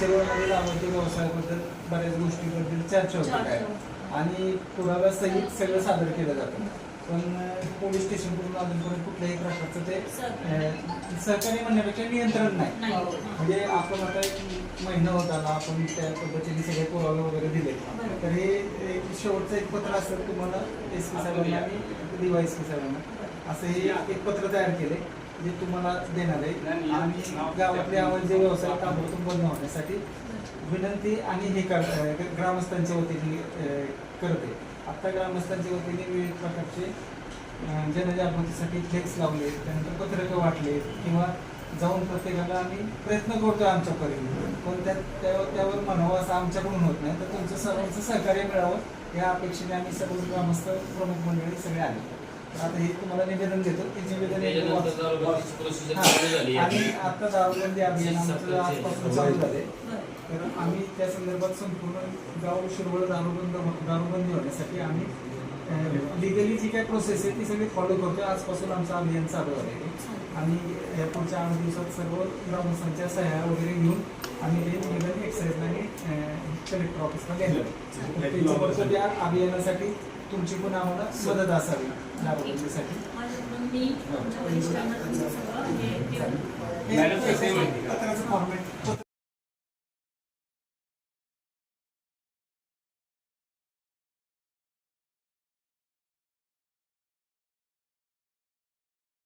शिरोळमध्ये लाभार्थी व्यवसायाबद्दल बऱ्याच गोष्टीबद्दल चर्चा होते. काय आणि पुराव्यासहित सगळं सादर केलं जातं. पण पोलीस स्टेशनकडून अजूनपर्यंत कुठल्याही प्रकारचं ते अं, सहकार्य म्हणण्यापेक्षा नियंत्रण नाही. म्हणजे आपण आता एक महिना होत आला आपण त्या पद्धतीने सगळे पुरावे वगैरे दिले. तर हे एक शेवटचं एक पत्र असेल तुम्हाला एस पी साहेबांना आणि डीवाय एस पी साहेबांना. असं हे एक पत्र तयार केले जे तुम्हाला देणार आहे. आणि गावातले आवाज जे व्यवसाय ताबडतोब बंद होण्यासाठी विनंती आणि हे कर ग्रामस्थांच्या वतीने करते. आता ग्रामस्थांच्या वतीने विविध प्रकारचे जनजागृतीसाठी फ्लेक्स लावले त्यानंतर पत्रकं वाटले किंवा जाऊन प्रत्येकाला आम्ही प्रयत्न करतोय आमच्या परीने. पण त्या त्या- त्यावर म्हणावं असं आमच्याकडून होत नाही. तर तुमचं सर्वांचं सहकार्य मिळावं. या अपेक्षेने आम्ही सर्व ग्रामस्थ प्रमुख मंडळी सगळे आले. आता हे तुम्हाला निवेदन देतो ते निवेदन हा. झाली आणि. आता दारूबंदी अभियान आमचं आजपासून चालू झाले. तर आम्ही त्या संदर्भात संपूर्ण गाव शिरवळ दारूबंद दारूबंदी होण्यासाठी आम्ही लिगली जी काय प्रोसेस आहे ती सगळी फॉलो करतोय आजपासून आमचं अभियान चालू आहे आणि या पुढच्या आठ दिवसात सर्व ग्रामस्थांच्या सह्या वगैरे घेऊन आम्ही हे निवेदन एक्साईजला आणि कलेक्टर ऑफिसला या अभियानासाठी तुमची पण आम्हाला मदत असावी सगळं हे- मॅडम, फॉर्मॅट